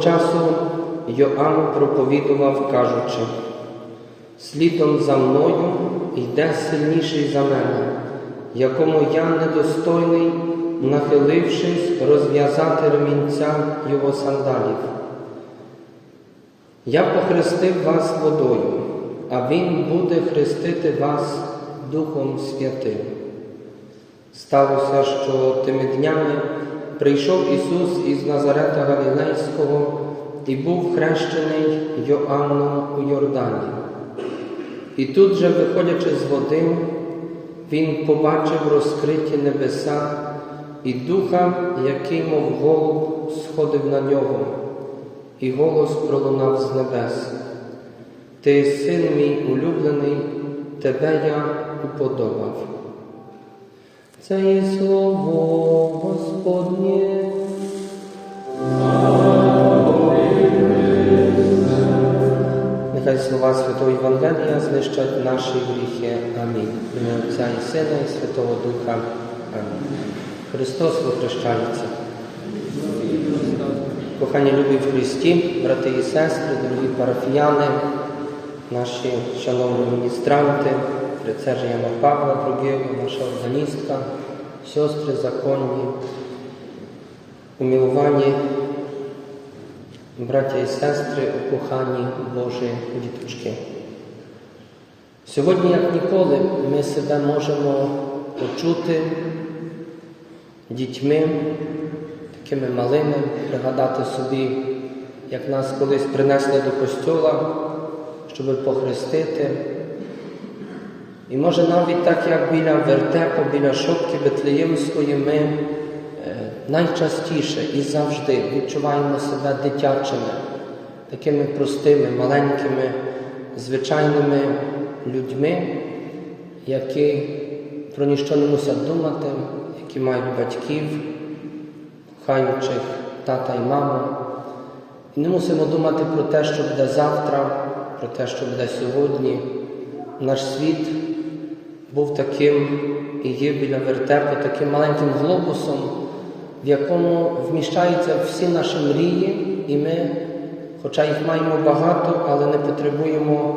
Того часу Йоанн проповідував, кажучи, слідом за мною йде сильніший за мене, якому я недостойний, нахилившись, розв'язати ремінця його сандалів. Я похрестив вас водою, а Він буде хрестити вас Духом Святим. Сталося, що тими днями прийшов Ісус із Назарета Галілейського і був хрещений Йоанном у Йордані. І тут же, виходячи з води, він побачив розкриті небеса і духа, який, мов голуб, сходив на нього, і голос пролунав з небес. Ти син мій улюблений, тебе я уподобав. Це є слово Господнє. Нехай слова Святого Євангелія знищать наші гріхи. Амінь. Ім'я Отця і Сина і Святого Духа. Амінь. Христос возвращається. Кохані любі в Христі, брати і сестри, дорогі парафіяни, наші шановні міністранти, Яна Павла II, наша органістка, сестри законні, умілувані, браття і сестри, у кохані Божі діточки. Сьогодні, як ніколи, ми себе можемо почути дітьми, такими малими, пригадати собі, як нас колись принесли до костьола, щоб похрестити. І може навіть так, як біля вертепу, біля шопки Бетлеємської, ми е, найчастіше і завжди відчуваємо себе дитячими, такими простими, маленькими, звичайними людьми, які про ніщо не мусять думати, які мають батьків, кохаючих тата і маму. І не мусимо думати про те, що буде завтра, про те, що буде сьогодні. Наш світ був таким і є біля вертепу, таким маленьким глобусом, в якому вміщаються всі наші мрії, і ми, хоча їх маємо багато, але не потребуємо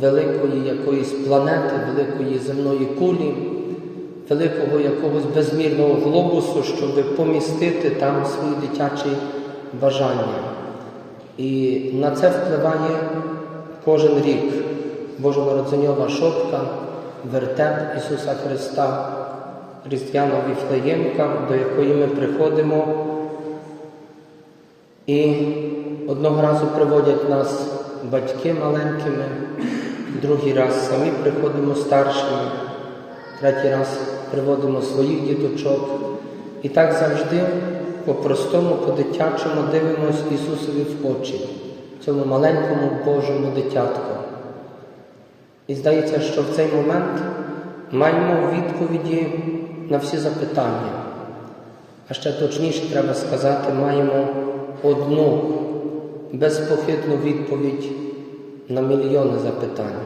великої якоїсь планети, великої земної кулі, великого якогось безмірного глобусу, щоб помістити там свої дитячі бажання. І на це впливає кожен рік Божонародженьова шопка, вертеп Ісуса Христа, Різдвяна Віфлеємка, до якої ми приходимо. І одного разу приводять нас батьки маленькими, другий раз самі приходимо старшими, третій раз приводимо своїх діточок. І так завжди по-простому, по-дитячому дивимось Ісусові в очі, цьому маленькому Божому дитятку. І здається, що в цей момент маємо відповіді на всі запитання. А ще точніше треба сказати, маємо одну безпохитну відповідь на мільйони запитань.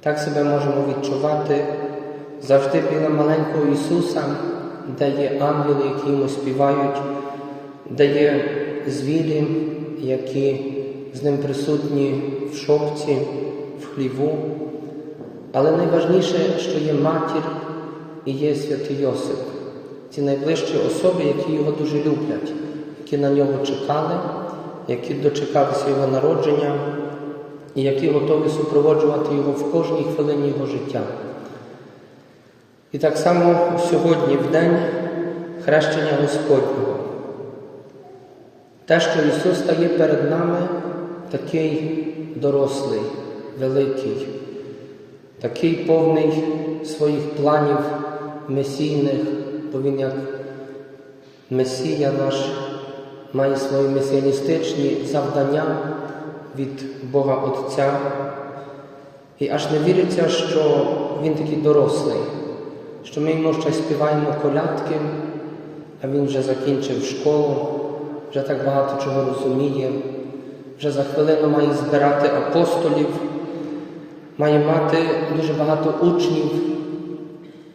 Так себе можемо відчувати завжди біля маленького Ісуса, де є ангели, які йому співають, де є звірі, які з ним присутні в шопці, в. Але найважніше, що є матір і є святий Йосип, ці найближчі особи, які його дуже люблять, які на нього чекали, які дочекалися його народження і які готові супроводжувати його в кожній хвилині його життя. І так само сьогодні, в день хрещення Господнього. Те, що Ісус стає перед нами, такий дорослий, великий, такий повний своїх планів месійних, бо Він як Месія наш має свої месіаністичні завдання від Бога Отця. І аж не віриться, що Він такий дорослий, що ми йому ще співаємо колядки, а він вже закінчив школу, вже так багато чого розуміє, вже за хвилину має збирати апостолів. Має мати дуже багато учнів.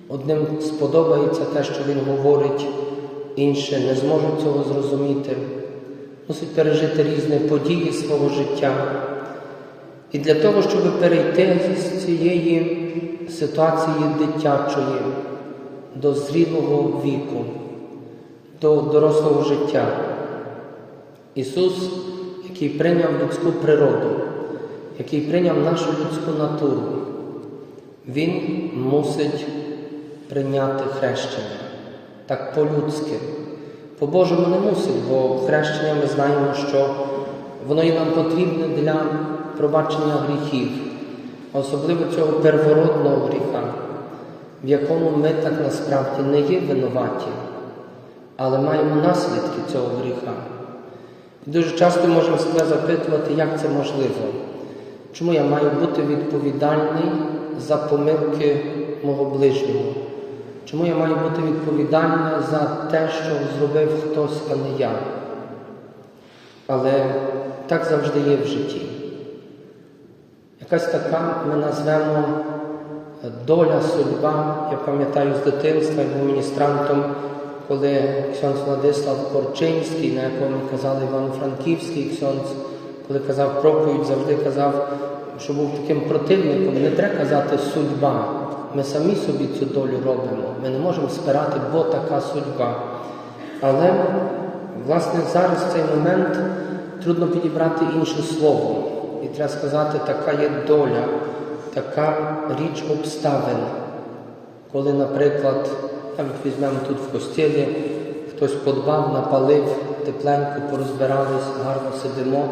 Одним сподобається те, що він говорить, інші не зможуть цього зрозуміти, мусить пережити різні події свого життя. І для того, щоб перейти з цієї ситуації дитячої до зрілого віку, до дорослого життя, Ісус, який прийняв людську природу, який прийняв нашу людську натуру, Він мусить прийняти хрещення так по-людськи. По-божому не мусить, бо хрещення ми знаємо, що воно є нам потрібне для пробачення гріхів, особливо цього первородного гріха, в якому ми так насправді не є винуваті, але маємо наслідки цього гріха. І дуже часто можемо себе запитувати, як це можливо. Чому я маю бути відповідальний за помилки мого ближнього? Чому я маю бути відповідальний за те, що зробив хтось, а не я? Але так завжди є в житті. Якась така ми назвемо доля, судьба. Я пам'ятаю з дитинства, я був міністрантом, коли ксьонц Владислав Корчинський, на якому казали Івано-Франківський ксьонц, коли казав проповідь, завжди казав, що був таким противником. Не треба казати судьба. Ми самі собі цю долю робимо. Ми не можемо спирати, бо така судьба. Але, власне, зараз в цей момент трудно підібрати інше слово. І треба сказати, така є доля, така річ обставин. Коли, наприклад, навіть візьмемо тут в костілі, хтось подбав, напалив, тепленько порозбирались, гарно сидимо.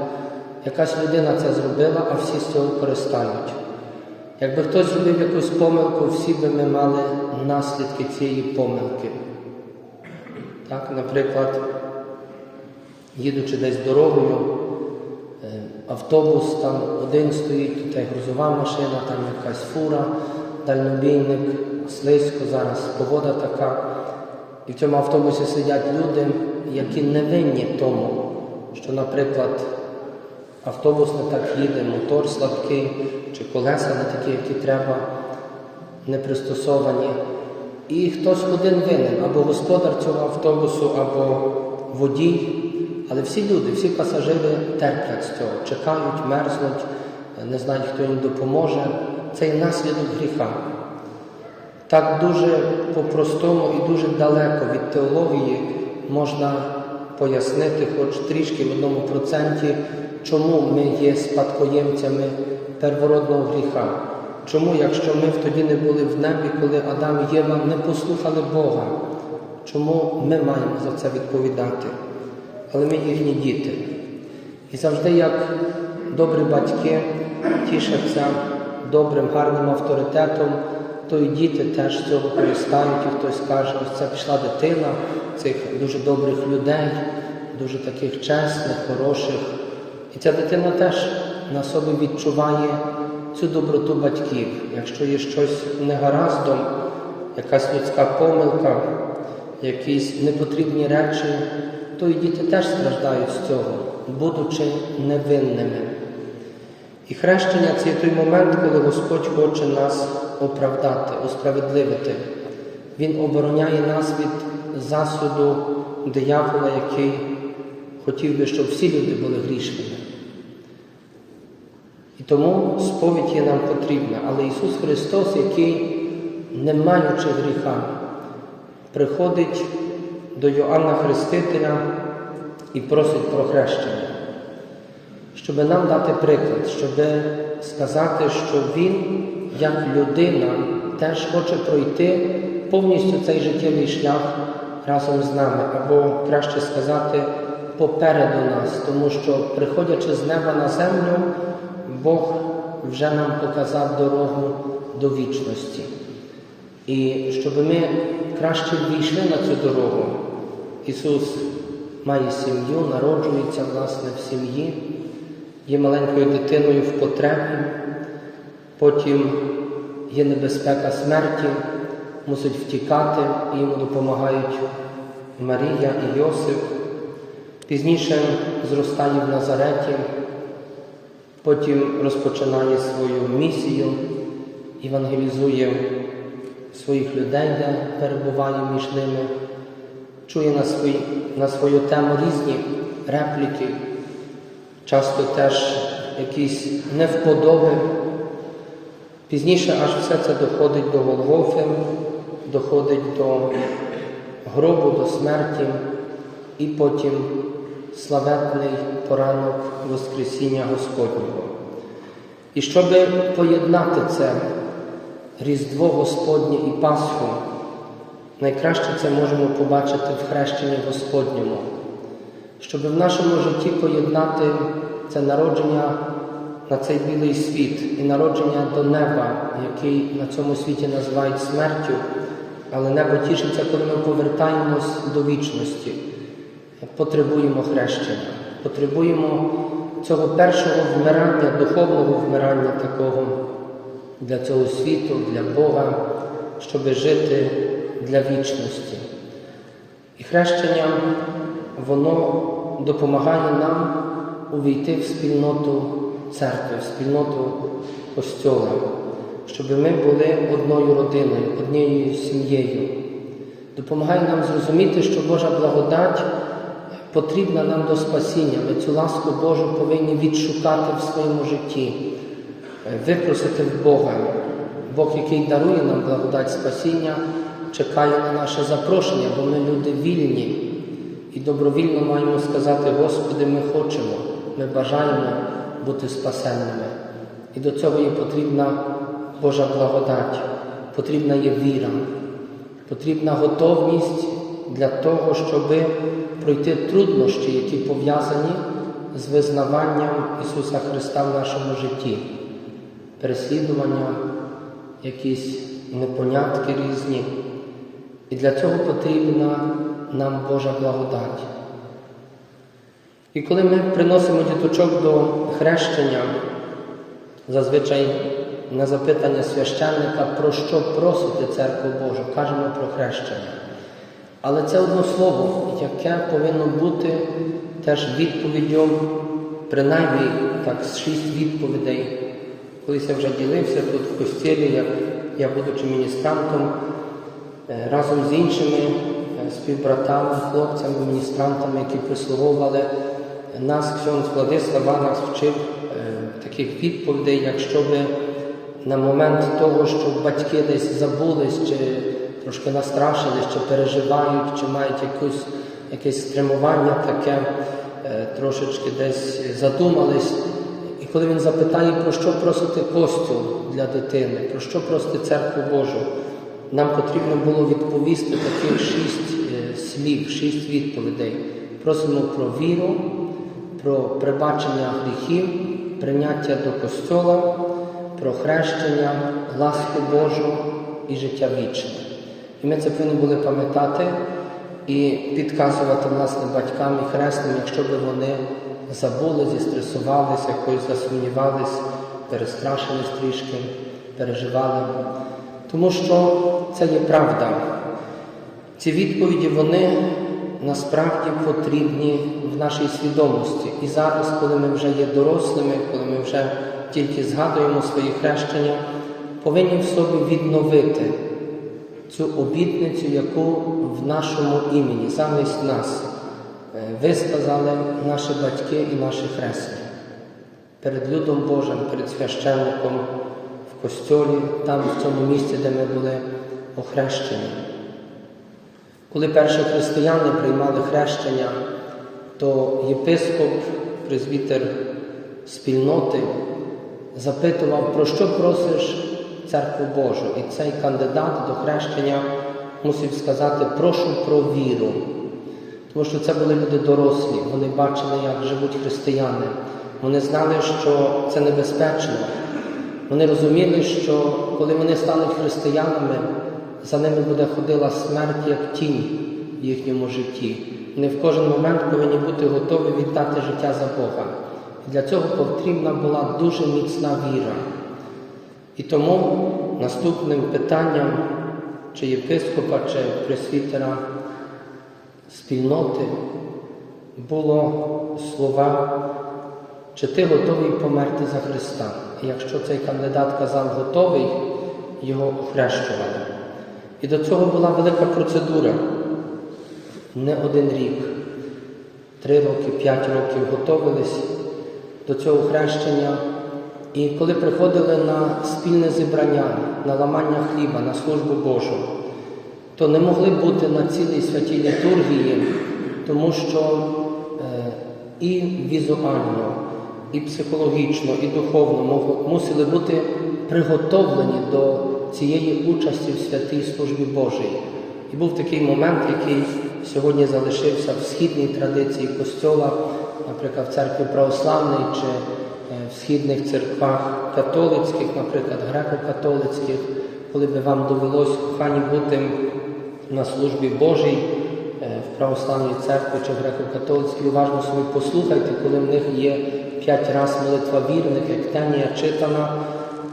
Якась людина це зробила, а всі з цього користають. Якби хтось зробив якусь помилку, всі би ми мали наслідки цієї помилки. Так, Наприклад, їдучи десь дорогою, е, автобус там один стоїть, тут грузова машина, там якась фура, дальнобійник, слизько, зараз погода така. І в цьому автобусі сидять люди, які не винні тому, що, наприклад, автобус не так їде, мотор слабкий, чи колеса не такі, які треба, не пристосовані. І хтось один винен, або господар цього автобусу, або водій. Але всі люди, всі пасажири терплять з цього, чекають, мерзнуть, не знають, хто їм допоможе. Це є наслідок гріха. Так дуже по-простому і дуже далеко від теології можна пояснити, хоч трішки в одному проценті, чому ми є спадкоємцями первородного гріха. Чому, якщо ми тоді не були в небі, коли Адам і Єва не послухали Бога, чому ми маємо за це відповідати? Але ми їхні діти. І завжди, як добрі батьки тішаться добрим, гарним авторитетом, то і діти теж цього користають, і хтось каже, ось це пішла дитина цих дуже добрих людей, дуже таких чесних, хороших. І ця дитина теж на собі відчуває цю доброту батьків. Якщо є щось негараздом, якась людська помилка, якісь непотрібні речі, то і діти теж страждають з цього, будучи невинними. І хрещення це той момент, коли Господь хоче нас оправдати, осправедливити. Він обороняє нас від засуду диявола, який хотів би, щоб всі люди були грішними. І тому сповідь є нам потрібна. Але Ісус Христос, який, не маючи гріха, приходить до Йоанна Хрестителя і просить про хрещення, щоб нам дати приклад, щоб сказати, що Він, як людина, теж хоче пройти повністю цей життєвий шлях разом з нами, або краще сказати, попереду нас, тому що, приходячи з неба на землю, Бог вже нам показав дорогу до вічності. І щоб ми краще війшли на цю дорогу, Ісус має сім'ю, народжується власне в сім'ї, є маленькою дитиною в потребі, потім є небезпека смерті, мусить втікати, і йому допомагають Марія і Йосип. Пізніше зростає в Назареті, потім розпочинає свою місію, евангелізує своїх людей, де перебуває між ними, чує на, свій, на свою тему різні репліки, часто теж якісь невподоби. Пізніше аж все це доходить до Голгофи, доходить до гробу, до смерті, і потім славетний поранок Воскресіння Господнього. І щоб поєднати це Різдво Господнє і Пасху, найкраще це можемо побачити в хрещенні Господньому, щоб в нашому житті поєднати це народження на цей білий світ і народження до неба, який на цьому світі називають смертю, але небо тішиться, коли ми повертаємось до вічності. Потребуємо хрещення, потребуємо цього першого вмирання, духовного вмирання такого для цього світу, для Бога, щоб жити для вічності. І хрещення, воно допомагає нам увійти в спільноту церкви, в спільноту Костьола, щоб ми були одною родиною, однією сім'єю. Допомагає нам зрозуміти, що Божа благодать потрібна нам до спасіння. Ми цю ласку Божу повинні відшукати в своєму житті, випросити в Бога. Бог, який дарує нам благодать спасіння, чекає на наше запрошення, бо ми люди вільні і добровільно маємо сказати, Господи, ми хочемо, ми бажаємо бути спасенними. І до цього є потрібна Божа благодать, потрібна є віра, потрібна готовність для того, щоб пройти труднощі, які пов'язані з визнаванням Ісуса Христа в нашому житті, переслідування, якісь непонятки різні. І для цього потрібна нам Божа благодать. І коли ми приносимо діточок до хрещення, зазвичай на запитання священника, про що просити церкву Божу, кажемо про хрещення. Але це одно слово, яке повинно бути теж відповіддю, принаймні так, з шість відповідей. Колись я вже ділився тут в костілі, як я, будучи міністрантом, е, разом з іншими е, співбратами, хлопцями, міністрантами, які прислуговували нас, Ксьон Владислав нас вчив е, таких відповідей, як щоб на момент того, що батьки десь забулись, чи трошки настрашились, чи переживають, чи мають якусь, якесь стримування таке, е, трошечки десь задумались. І коли він запитає, про що просити костюм для дитини, про що просити церкву Божу, нам потрібно було відповісти таких шість е, слів, шість відповідей. Просимо про віру, про прибачення гріхів, прийняття до костьола, про хрещення, ласку Божу і життя вічне. І ми це повинні були пам'ятати і підказувати власне батькам і хресним, якщо б вони забули, зістресувалися, якось засумнівались, перестрашились трішки, переживали. Тому що це є правда. Ці відповіді вони насправді потрібні в нашій свідомості. І зараз, коли ми вже є дорослими, коли ми вже тільки згадуємо свої хрещення, повинні в собі відновити цю обітницю, яку в нашому імені, замість нас, е, висказали наші батьки і наші хресні. Перед людом Божим, перед священником в костьолі, там, в цьому місці, де ми були охрещені. Коли перші християни приймали хрещення, то єпископ, презвітер спільноти, запитував, про що просиш церкву Божу. І цей кандидат до хрещення мусив сказати, прошу про віру. Тому що це були люди дорослі, вони бачили, як живуть християни. Вони знали, що це небезпечно. Вони розуміли, що коли вони стануть християнами, за ними буде ходила смерть як тінь в їхньому житті. Вони в кожен момент повинні бути готові віддати життя за Бога. Для цього потрібна була дуже міцна віра. І тому наступним питанням чи єпископа, чи пресвітера спільноти було слова, чи ти готовий померти за Христа? І якщо цей кандидат казав готовий, його охрещували. І до цього була велика процедура. Не один рік, три роки, п'ять років готовились до цього хрещення. І коли приходили на спільне зібрання, на ламання хліба, на службу Божу, то не могли бути на цілій святій літургії, тому що е, і візуально, і психологічно, і духовно мусили бути приготовлені до цієї участі в святій службі Божій. І був такий момент, який сьогодні залишився в східній традиції Костьола, наприклад, в церкві православній чи в східних церквах католицьких, наприклад, греко-католицьких, коли би вам довелось кохані бути на службі Божій е, в православній церкві чи греко-католицькій, уважно собі послухайте, коли в них є п'ять раз молитва вірних, як тенія читана,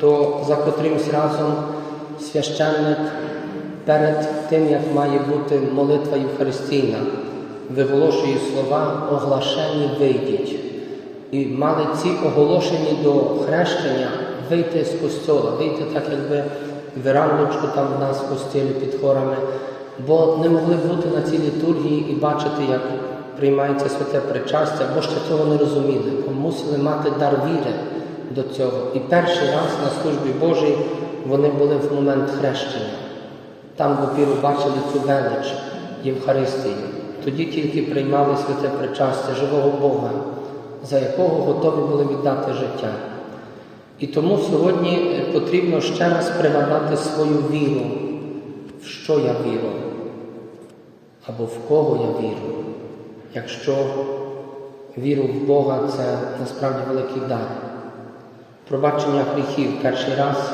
то за котримсь разом священник перед тим, як має бути молитва Євхаристійна, виголошує слова оглашені вийдіть. І мали ці оголошені до хрещення вийти з костьола, вийти так, якби виранничку там в нас в костілі під хорами, бо не могли бути на цій літургії і бачити, як приймається святе причастя, бо ще цього не розуміли, бо мусили мати дар віри до цього. І перший раз на службі Божій вони були в момент хрещення. Там допіру бачили цю велич Євхаристії. Тоді тільки приймали святе причастя живого Бога, за якого готові були віддати життя. І тому сьогодні е, потрібно ще раз пригадати свою віру, в що я вірю, або в кого я вірю. Якщо віру в Бога це насправді великий дар. Пробачення гріхів перший раз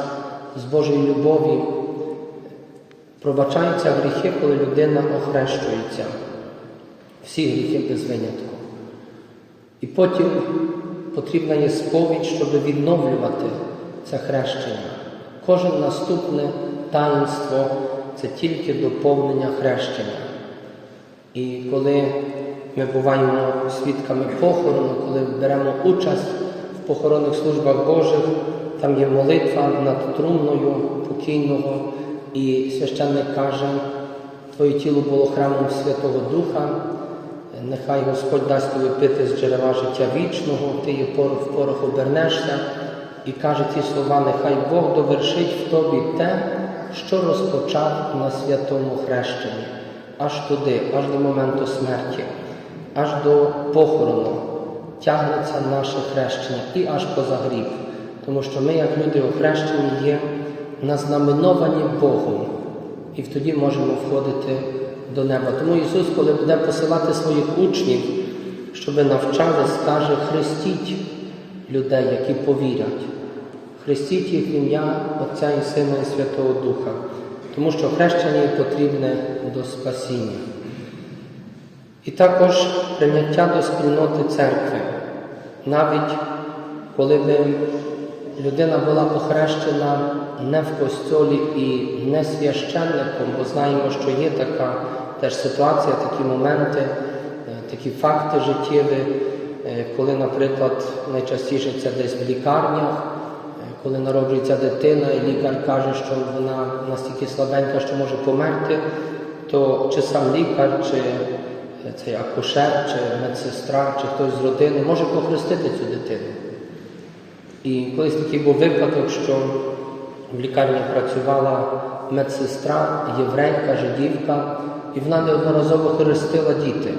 з Божої любові Пробачаються гріхи, коли людина охрещується. Всі гріхи без винятку. І потім потрібна є сповідь, щоб відновлювати це хрещення. Кожен наступне таїнство це тільки доповнення хрещення. І коли ми буваємо свідками похорону, коли беремо участь в похоронних службах Божих, там є молитва над трумною покійного, і священник каже, Твоє тіло було храмом Святого Духа, нехай Господь дасть тобі пити з джерела життя вічного, ти є порох в порох обернешся, і каже ці слова, нехай Бог довершить в тобі те, що розпочав на святому хрещенні, аж туди, аж до моменту смерті, аж до похорону тягнеться наше хрещення і аж поза гріб. Тому що ми, як люди охрещені, є назнаменовані Богом, і тоді можемо входити до неба. Тому Ісус, коли буде посилати своїх учнів, щоб навчали, скаже, хрестіть людей, які повірять. Хрестіть їх в ім'я Отця і Сина і Святого Духа, тому що хрещення потрібне до спасіння. І також прийняття до спільноти церкви, навіть коли би людина була охрещена не в костьолі і не священником, бо знаємо, що є така теж ситуація, такі моменти, е, такі факти життєві, е, коли, наприклад, найчастіше це десь в лікарнях, е, коли народжується дитина, і лікар каже, що вона настільки слабенька, що може померти, то чи сам лікар, чи цей акушер, чи медсестра, чи хтось з родини може похрестити цю дитину. І колись такий був випадок, що в лікарні працювала медсестра, єврейка, жидівка, і вона неодноразово хрестила діти.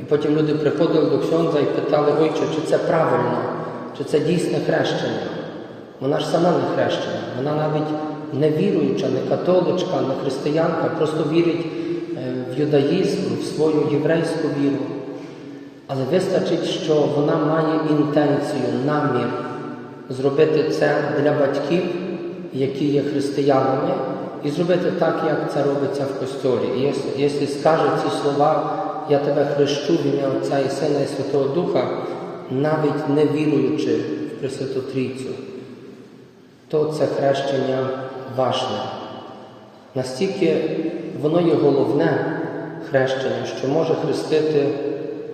І потім люди приходили до Ксьонза і питали, ойче, чи це правильно, чи це дійсне хрещення. Вона ж сама не хрещена, вона навіть не віруюча, не католичка, не християнка, просто вірить е, в юдаїзм, в свою єврейську віру. Але вистачить, що вона має інтенцію, намір зробити це для батьків, які є християнами, і зробити так, як це робиться в костьолі. І якщо- якщо скаже ці слова, я тебе хрещу в ім'я Отця і Сина і Святого Духа, навіть не віруючи в Пресвяту Трійцю, то це хрещення важне. Настільки воно є головне хрещення, що може хрестити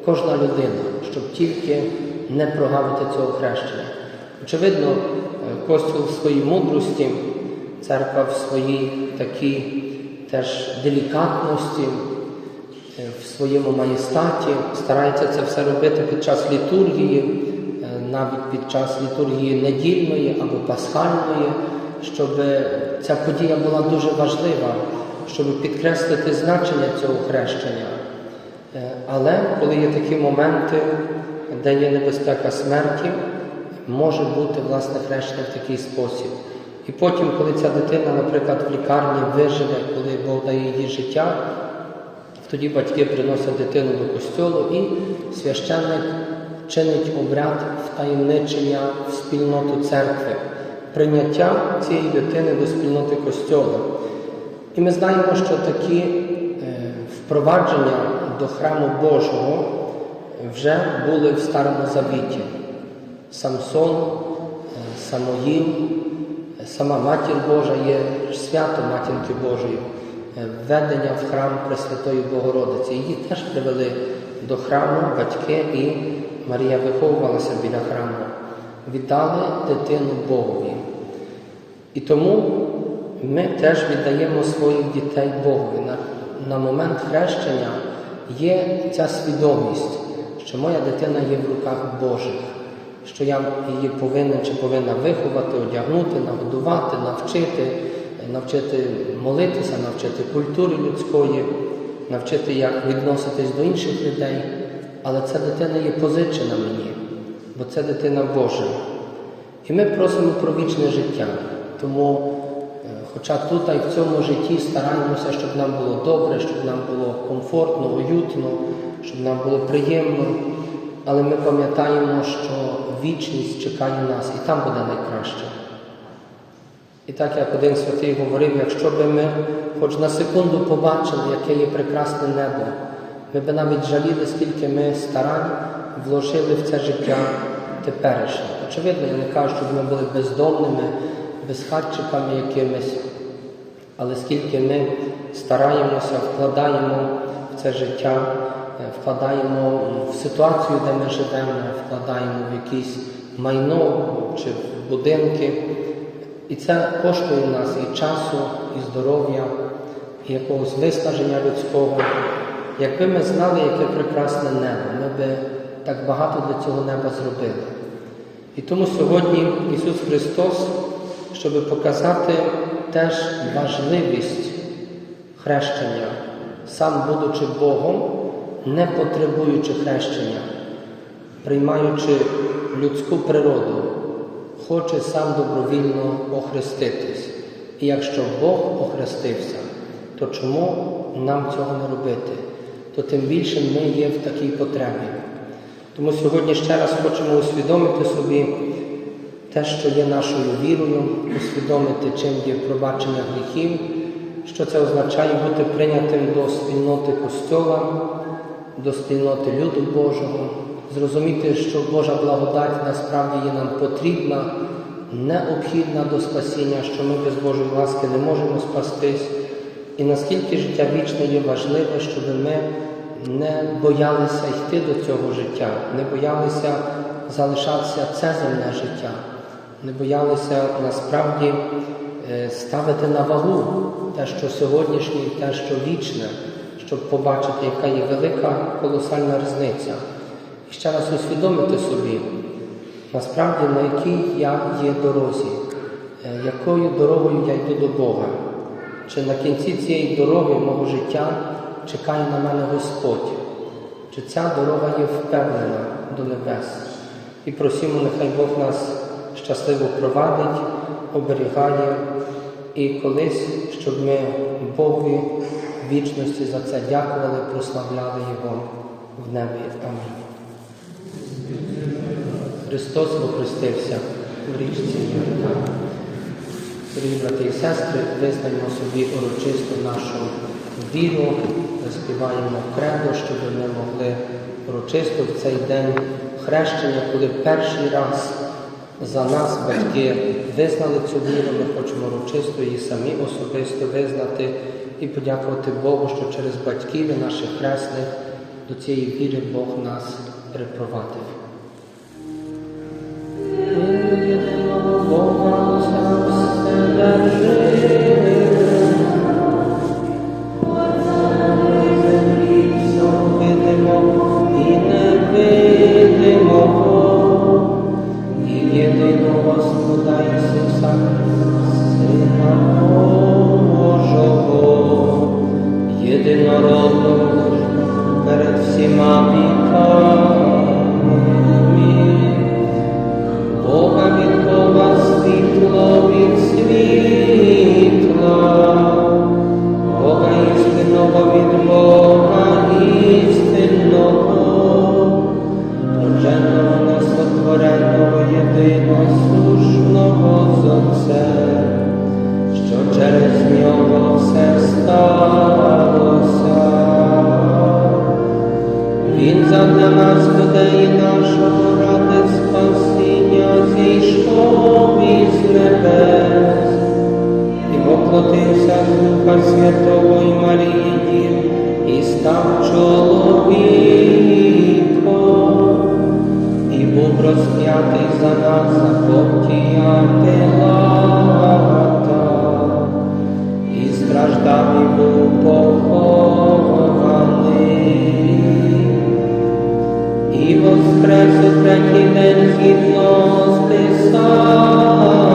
кожна людина, щоб тільки не прогавити цього хрещення. Очевидно, е, Костюл в своїй мудрості, церква в своїй такій теж делікатності, е, в своєму маєстаті старається це все робити під час літургії, е, навіть під час літургії недільної або пасхальної, щоб ця подія була дуже важлива, щоб підкреслити значення цього хрещення. Е, Але коли є такі моменти, де є небезпека смерті, може бути власне хрещення в такий спосіб. І потім, коли ця дитина, наприклад, в лікарні виживе, коли Бог дає їй життя, тоді батьки приносять дитину до костьолу і священник чинить обряд втаємничення в спільноту церкви, прийняття цієї дитини до спільноти костьолу. І ми знаємо, що такі е, впровадження до храму Божого вже були в Старому Завіті. Самсон, е, Самоїл, сама Матір Божа є свято Матінки Божої, е, введення в храм Пресвятої Богородиці. Її теж привели до храму батьки і Марія виховувалася біля храму. Віддали дитину Богові. І тому ми теж віддаємо своїх дітей Богові. На, на момент хрещення є ця свідомість, що моя дитина є в руках Божих, що я її повинен чи повинна виховати, одягнути, нагодувати, навчити, навчити молитися, навчити культури людської, навчити, як відноситись до інших людей. Але ця дитина є позичена мені, бо це дитина Божа. І ми просимо про вічне життя. Тому, е, хоча тут і в цьому житті стараємося, щоб нам було добре, щоб нам було комфортно, уютно, щоб нам було приємно, але ми пам'ятаємо, що вічність чекає нас і там буде найкраще. І так як один святий говорив, якщо би ми хоч на секунду побачили, яке є прекрасне небо, ми би навіть жаліли, скільки ми старань вложили в це життя теперішнє. Очевидно, я не кажу, щоб ми були бездомними, безхатчиками якимись, але скільки ми стараємося, вкладаємо в це життя, вкладаємо в ситуацію, де ми живемо, вкладаємо в якісь майно чи в будинки. І це коштує нас і часу, і здоров'я, і якогось виснаження людського. Якби ми знали, яке прекрасне небо, ми би так багато для цього неба зробили. І тому сьогодні Ісус Христос, щоб показати теж важливість хрещення, сам будучи Богом, не потребуючи хрещення, приймаючи людську природу, хоче сам добровільно охреститись. І якщо Бог охрестився, то чому нам цього не робити? То тим більше ми є в такій потребі. Тому сьогодні ще раз хочемо усвідомити собі те, що є нашою вірою, усвідомити, чим є пробачення гріхів, що це означає бути прийнятим до спільноти Костьола, до спільноти люду Божого, зрозуміти, що Божа благодать насправді є нам потрібна, необхідна до спасіння, що ми без Божої ласки не можемо спастись, і наскільки життя вічне є важливе, щоб ми не боялися йти до цього життя, не боялися залишатися це земне життя, не боялися насправді е, ставити на вагу те, що сьогоднішнє, і те, що вічне, щоб побачити, яка є велика колосальна різниця. І ще раз усвідомити собі, насправді на якій я є дорозі, е, якою дорогою я йду до Бога. Чи на кінці цієї дороги мого життя чекає на мене Господь? Чи ця дорога є впевнена до небес? І просимо, нехай Бог нас щасливо провадить, оберігає і колись, щоб ми в вічності за це дякували, прославляли Його в небі. Амінь. Христос вохрестився в річці Йордан. Дорогі брати і сестри, визнаємо собі урочисто нашу віру, заспіваємо кредо, щоб ми могли урочисто в цей день хрещення, коли перший раз за нас батьки визнали цю віру, ми хочемо урочисто її самі особисто визнати і подякувати Богу, що через батьків і наших хресних до цієї віри Бог нас припровадив. Господа Ісуса, Сина Божого. єдинородного перед всіма віками. Бога від Бога світло від світ. Задля нас людей нашого ради спасіння зійшов із небес. І воплотився Духа Святого і Марії і став чоловіком, і був розп'ятий за нас за Понтія Пилата, і страждав і був похований, і воскрес у третій день згідно з Писанням.